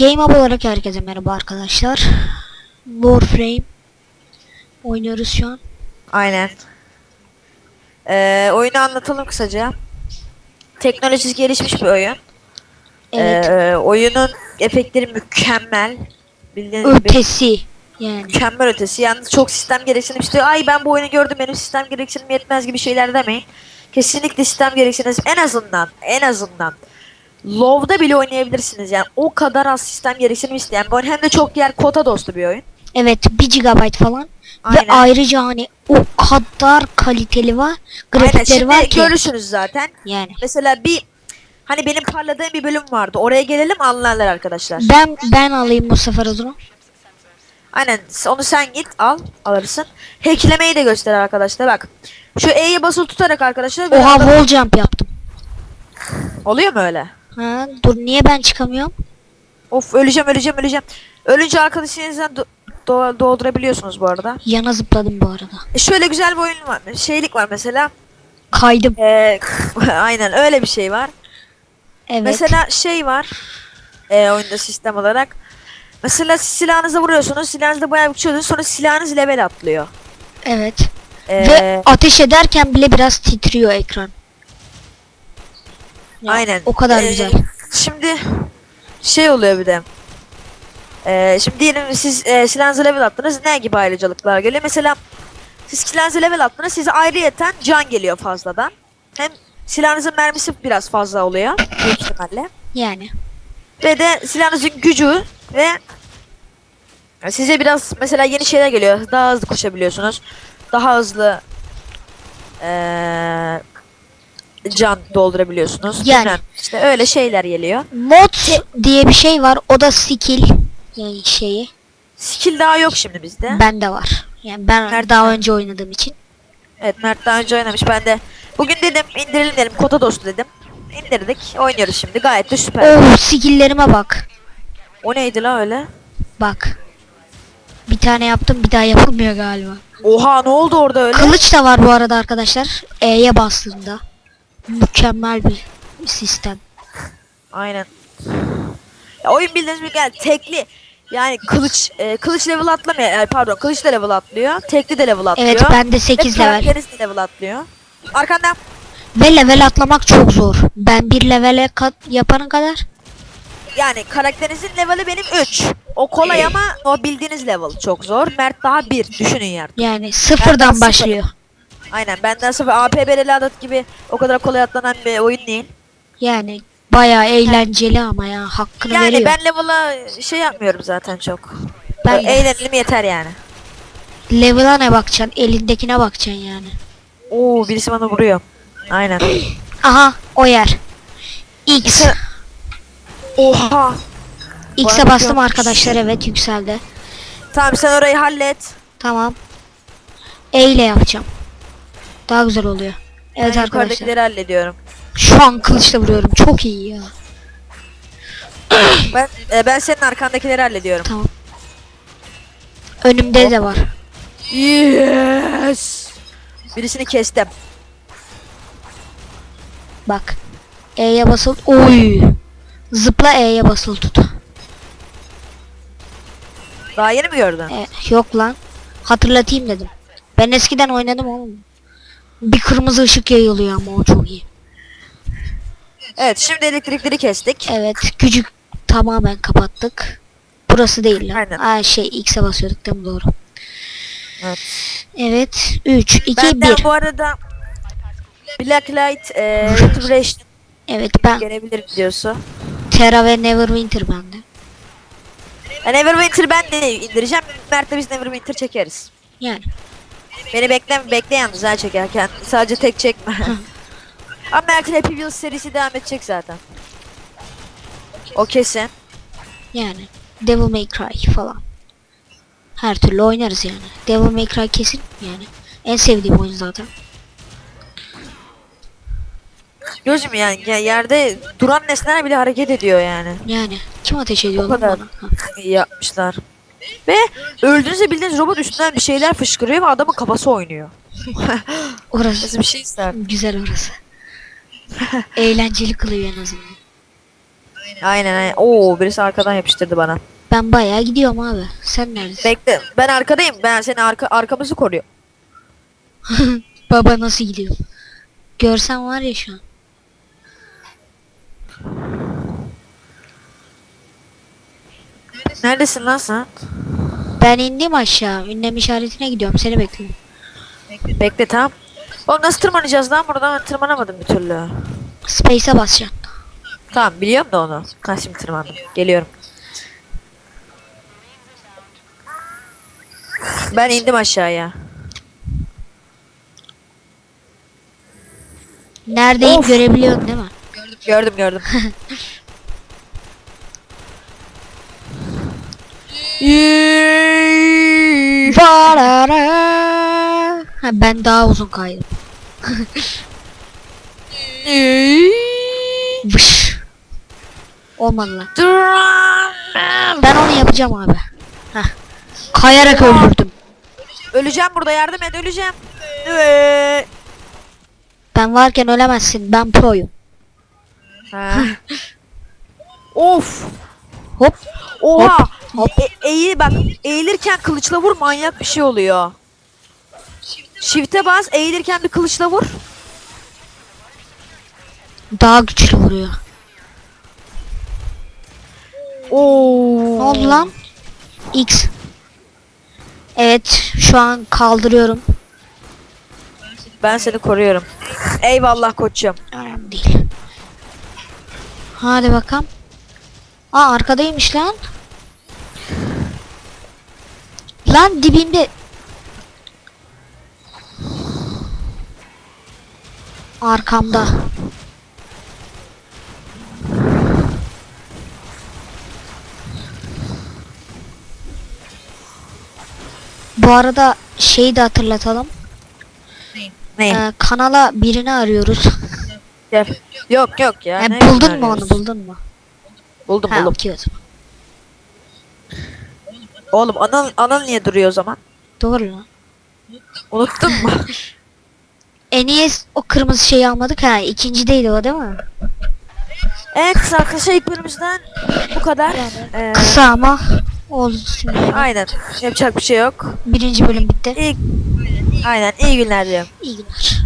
Game Up olarak herkese merhaba arkadaşlar. Warframe oynuyoruz şu an. Aynen. Ee, oyunu anlatalım kısaca. Teknolojisi gelişmiş bir oyun. Evet. Ee, oyunun efektleri mükemmel. Bildiğiniz gibi Ötesi yani. mükemmel ötesi. Yalnız çok sistem gereksinim istiyor. Ay ben bu oyunu gördüm benim sistem gereksinim yetmez gibi şeyler demeyin. Kesinlikle sistem gereksiniz. En azından en azından Low'da bile oynayabilirsiniz yani. O kadar az sistem gereksinim isteyen bir oyun. Hem de çok yer kota dostu bir oyun. Evet 1 GB falan. Ve Aynen. ayrıca hani o kadar kaliteli var. Aynen Grafikleri şimdi var ki. görürsünüz zaten. Yani. Mesela bir hani benim parladığım bir bölüm vardı. Oraya gelelim anlarlar arkadaşlar. Ben ben alayım bu sefer o zaman. Aynen onu sen git al alırsın. Hacklemeyi de göster arkadaşlar bak. Şu E'ye basılı tutarak arkadaşlar Oha wall jump yaptım. oluyor mu öyle? Ha, dur niye ben çıkamıyorum? Of öleceğim öleceğim öleceğim. Ölünce arkadaşınızdan do- do- doldurabiliyorsunuz bu arada. Yana zıpladım bu arada. E, şöyle güzel bir oyun var. Şeylik var mesela. Kaydım. Ee, aynen öyle bir şey var. Evet. Mesela şey var. E, oyunda sistem olarak. Mesela silahınıza vuruyorsunuz. Silahınızda bayağı uçuyorsunuz. Sonra silahınız level atlıyor. Evet. Ee, Ve ateş ederken bile biraz titriyor ekran. Aynen. O kadar Ee, güzel. Şimdi şey oluyor bir de. Ee, şimdi diyelim siz e, silahınızı level attınız. Ne gibi ayrıcalıklar geliyor? Mesela siz silahınızı level attınız. Size ayrıyeten can geliyor fazladan. Hem silahınızın mermisi biraz fazla oluyor. Büyük ihtimalle. Yani. Ve de silahınızın gücü ve size biraz mesela yeni şeyler geliyor. Daha hızlı koşabiliyorsunuz. Daha hızlı eee, can doldurabiliyorsunuz. Yani. Bilmem. işte öyle şeyler geliyor. Mod diye bir şey var. O da skill yani şeyi. Skill daha yok şimdi bizde. Bende var. Yani ben Nerede? daha önce oynadığım için. Evet Mert daha önce oynamış. Ben de bugün dedim indirelim dedim. Kota dostu dedim. İndirdik. Oynuyoruz şimdi. Gayet de süper. Oh skilllerime bak. O neydi la öyle? Bak. Bir tane yaptım bir daha yapılmıyor galiba. Oha ne oldu orada öyle? Kılıç da var bu arada arkadaşlar. E'ye bastığında. Mükemmel bir sistem. Aynen. Ya oyun bildiğiniz gibi gel tekli. Yani kılıç e, kılıç level atlamıyor. Yani pardon kılıç da level atlıyor. Tekli de level atlıyor. Evet bende 8 Ve level. karakteriniz de level atlıyor. Arkanda Ve level atlamak çok zor. Ben bir levele kat yapana kadar yani karakterinizin leveli benim 3. O kolay ama o bildiğiniz level çok zor. Mert daha 1. Düşünün yani. yani sıfırdan sıfır. başlıyor. Aynen benden sıfır AP Bereli Adat gibi o kadar kolay atlanan bir oyun değil. Yani bayağı eğlenceli ama ya hakkını Yani veriyor. ben level'a şey yapmıyorum zaten çok. Ben. Eğlenelim yeter yani. Level'a ne bakacaksın? Elindekine bakacaksın yani. Oo birisi bana vuruyor. Aynen. Aha o yer. X. Oha. X'e bastım arkadaşlar evet yükseldi. Tamam sen orayı hallet. Tamam. E ile yapacağım. Daha güzel oluyor. Evet ben arkadaşlar. hallediyorum. Şu an kılıçla vuruyorum. Çok iyi ya. Ben e, ben senin arkandakileri hallediyorum. Tamam. Önümde de var. Yes. Birisini kestim. Bak. E'ye basıl. Oy. Zıpla E'ye basılı tut. Daha yeni mi gördün? E, yok lan. Hatırlatayım dedim. Ben eskiden oynadım oğlum. Bir kırmızı ışık yayılıyor ama o çok iyi. Evet şimdi elektrikleri kestik. Evet gücü tamamen kapattık. Burası değil lan. Aynen. Aa, şey X'e basıyorduk değil mi doğru. Evet. Evet 3 2 Benden 1. bu arada Blacklight e, Retribution Evet ben gelebilir videosu. Terra ve Neverwinter bende. Yani Neverwinter ben de indireceğim. Mert'le biz Neverwinter çekeriz. Yani Beni bekle, bekle yalnız ha çekerken. Sadece tek çekme. Ama Mert'in Happy Wheels serisi devam edecek zaten. O kesin. yani Devil May Cry falan. Her türlü oynarız yani. Devil May Cry kesin yani. En sevdiğim oyun zaten. Gözüm yani ya- yerde duran nesneler bile hareket ediyor yani. Yani kim ateş ediyor O kadar. bana? Ha, İyi yapmışlar. Ve öldüğünüzde bildiğiniz robot üstünden bir şeyler fışkırıyor ve adamın kafası oynuyor. Orası Nasıl bir şey ister? güzel orası. Eğlenceli kılıyor en azından. Aynen aynen. Oo birisi arkadan yapıştırdı bana. Ben bayağı gidiyorum abi. Sen neredesin? Bekle ben arkadayım. Ben seni arka arkamızı koruyor. Baba nasıl gidiyor? Görsen var ya şu an. Neredesin lan sen? Ben indim aşağı. Ünlem işaretine gidiyorum. Seni bekliyorum. Bekle tamam. Oğlum nasıl tırmanacağız lan buradan ben tırmanamadım bir türlü. Space'e basacaksın. Tamam biliyorum da onu. Ha şimdi tırmandım. Geliyorum. Ben indim aşağıya. Neredeyim görebiliyorsun değil mi? Gördüm gördüm. Yee. Ha, ben daha uzun kaydım. Vış. Olmadı lan. Ben onu yapacağım abi. Heh. Kayarak öldürdüm. Öleceğim burada yardım et öleceğim. Ben varken ölemezsin. Ben proyum. Ha. of. Hop. Oha. Hop. E- eğil bak eğilirken kılıçla vur manyak bir şey oluyor. Shift'e bas eğilirken bir kılıçla vur. Daha güçlü vuruyor. Oo. Ne oldu lan? X. Evet. Şu an kaldırıyorum. Ben seni koruyorum. Eyvallah koçum. Önemli değil. Hadi bakalım. Aa arkadaymış lan. Lan dibinde. Arkamda. Bu arada şeyi de hatırlatalım. Ne? Ee, kanala birini arıyoruz. Yok yok ya. Ne buldun mu arıyoruz? onu buldun mu? Buldum Ha, buldum. okey o zaman. Oğlum anan, anan niye duruyor o zaman? Doğru lan. Unuttun mu? E niye o kırmızı şeyi almadık? Ha ikincideydi o değil mi? evet kız arkadaşlar ilk bölümümüzden bu kadar. Ee, Kısa ama yani. aynen. Yapacak bir şey yok. Birinci bölüm bitti. İyi, aynen iyi günler diyorum. İyi günler.